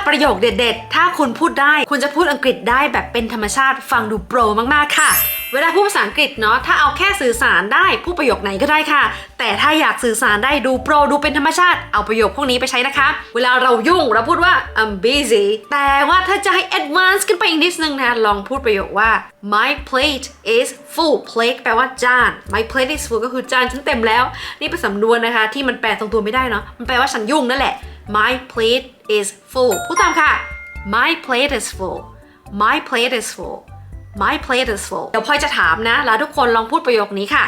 5 ประโยคเด็ด ๆ ถ้าคุณพูดได้ คุณจะพูดอังกฤษได้แบบเป็นธรรมชาติ ฟังดูโปรมาก ๆ ค่ะ เวลาพูดภาษาอังกฤษเนาะถ้าเอาแค่สื่อสารได้พูดประโยคไหนก็ได้ค่ะ แต่ถ้าอยากสื่อสารได้ดูโปรดูเป็นธรรมชาติเอาประโยคพวกนี้ไปใช้นะคะ เวลาเรายุ่งเราพูดว่า I'm busy แต่ว่าถ้าจะให้ advance ขึ้นไปอีกนิดนึงนะลองพูดประโยคว่า my plate is full plate แปลว่าจาน my plate is full ก็คือจานฉันเต็มแล้ว นี่เป็นสำนวนนะคะ ที่มันแปลตรงตัวไม่ได้เนาะมันแปลว่าฉันยุ่งนั่นแหละ my plate is full พูดตามค่ะ my plate is full my plate is full my plate is full เดี๋ยวพลอยจะถามนะ แล้วทุกคนลองพูดประโยคนี้ค่ะ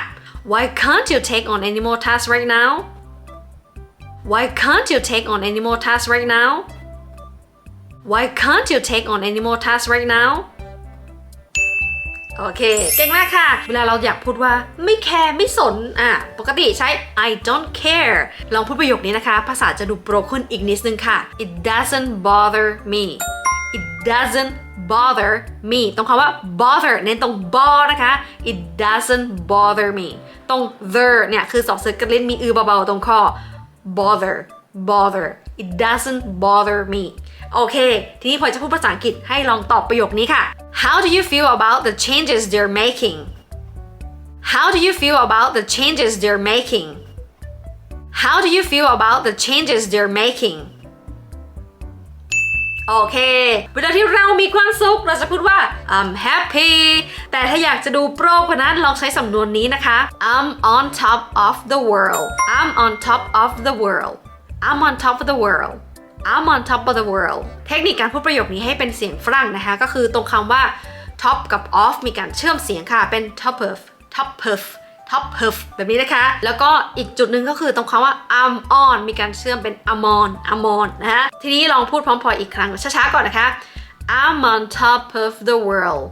why can't you take on any more tasks right now why can't you take on any more tasks right now why can't you take on any more tasks right now โอเค เก่งมากค่ะ เวลาเราอยากพูดว่าไม่แคร์ไม่สน อะ ปกติใช้ I don't care ลองพูดประโยคนี้นะคะ ภาษาจะดูโปรขึ้นอีกนิดนึงค่ะ It doesn't bother me It doesn't bother me ตรงคำว่า bother เน้นตรง b o นะคะ It doesn't bother me ตรง the เนี่ยคือสองเสือกระลิ้นมีอือเบาๆตรงข้อ bother bother it doesn't bother me โอเค ทีนี้พลอยจะพูดภาษาอังกฤษให้ลองตอบประโยคนี้ค่ะ How do you feel about the changes they're making How do you feel about the changes they're making How do you feel about the changes they're making โอเค เวลาที่เรามีความสุข เราจะพูดว่า I'm happy แต่ถ้าอยากจะดูโปรกว่านั้นลองใช้สำนวนนี้นะคะ I'm on top of the world I'm on top of the world I'm on top of the world I'm on top of the world เทคนิคการพูดประโยคนี้ให้เป็นเสียงฝรั่งนะคะ ก็คือตรงคำว่า top กับ off มีการเชื่อมเสียงค่ะ เป็น top of top of top of แบบนี้นะคะ แล้วก็อีกจุดหนึ่งก็คือตรงคำว่า I'm on มีการเชื่อมเป็น I'm on I'm on นนะคะทีนี้ลองพูดพร้อมพออีกครั้งช้าๆก่อนนะคะ I'm on top of the world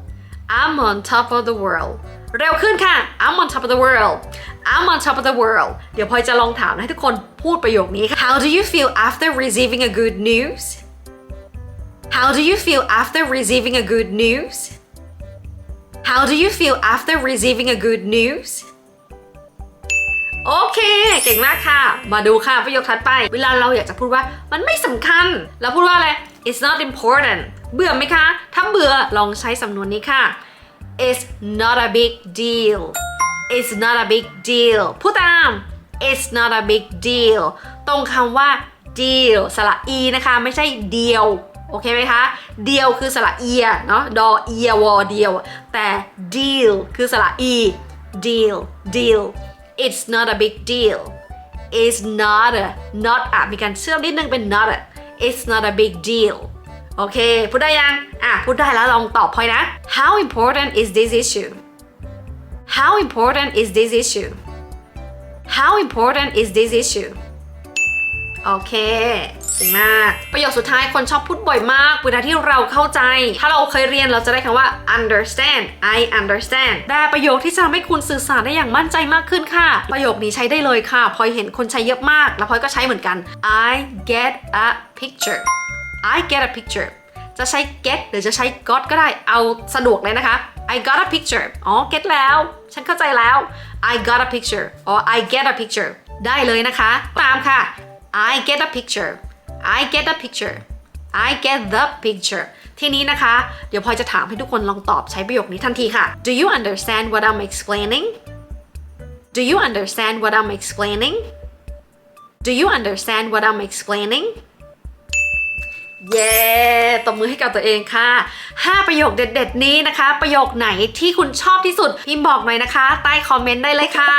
I'm on top of the world เร็วขึ้นค่ะ I'm on top of the world I'm on top of the world เดี๋ยวพลอยจะลองถามให้ทุกคนพูดประโยคนี้ค่ะ How do you feel after receiving a good news How do you feel after receiving a good news How do you feel after receiving a good news โอเค เก่งมากค่ะ มาดูค่ะประโยคถัดไป เวลาเราอยากจะพูดว่ามันไม่สำคัญ เราพูดว่าอะไร it's not important เบื่อไหมคะ ถ้าเบื่อลองใช้สำนวนนี้ค่ะ it's not a big deal it's not a big deal พูดตาม it's not a big deal ตรงคำว่า deal สระ e นะคะ ไม่ใช่เดียว โอเคไหมคะ เดียวคือสระเอียเนาะ ดอเอียวอเดียว แต่ deal คือสระ e deal deal it's not a big deal it's not a not a มีการเชื่อมนิดนึงเป็น not a it's not a big deal โอเค พูดได้ยัง อ่ะ พูดได้แล้วลองตอบพลอยนะ how important is this issue how important is this issue how important is this issue โอเค เก่งมาก ประโยคสุดท้ายคนชอบพูดบ่อยมากเวลาที่เราเข้าใจ ถ้าเราเคยเรียนเราจะได้คำว่า understand I understand แต่ประโยคที่จะทำให้คุณสื่อสารได้อย่างมั่นใจมากขึ้นค่ะ ประโยคนี้ใช้ได้เลยค่ะ พลอยเห็นคนใช้เยอะมาก แล้วพลอยก็ใช้เหมือนกัน I get a picture I get a picture จะใช้ get หรือจะใช้ got ก็ได้ เอาสะดวกเลยนะคะ I got a picture อ๋อ get แล้ว ฉันเข้าใจแล้ว I got a picture อ๋อ I get a picture ได้เลยนะคะ ตามค่ะ I get a picture I get a picture I get the picture ทีนี้นะคะ เดี๋ยวพลอยจะถามให้ทุกคนลองตอบใช้ประโยคนี้ทันทีค่ะ Do you understand what I'm explaining Do you understand what I'm explaining Do you understand what I'm explaining เย้ตบมือให้กับตัวเองค่ะ 5 ประโยคเด็ด ๆ นี้นะคะ ประโยคไหนที่คุณชอบที่สุดพิมพ์บอกหน่อยนะคะ ใต้คอมเมนต์ได้เลยค่ะ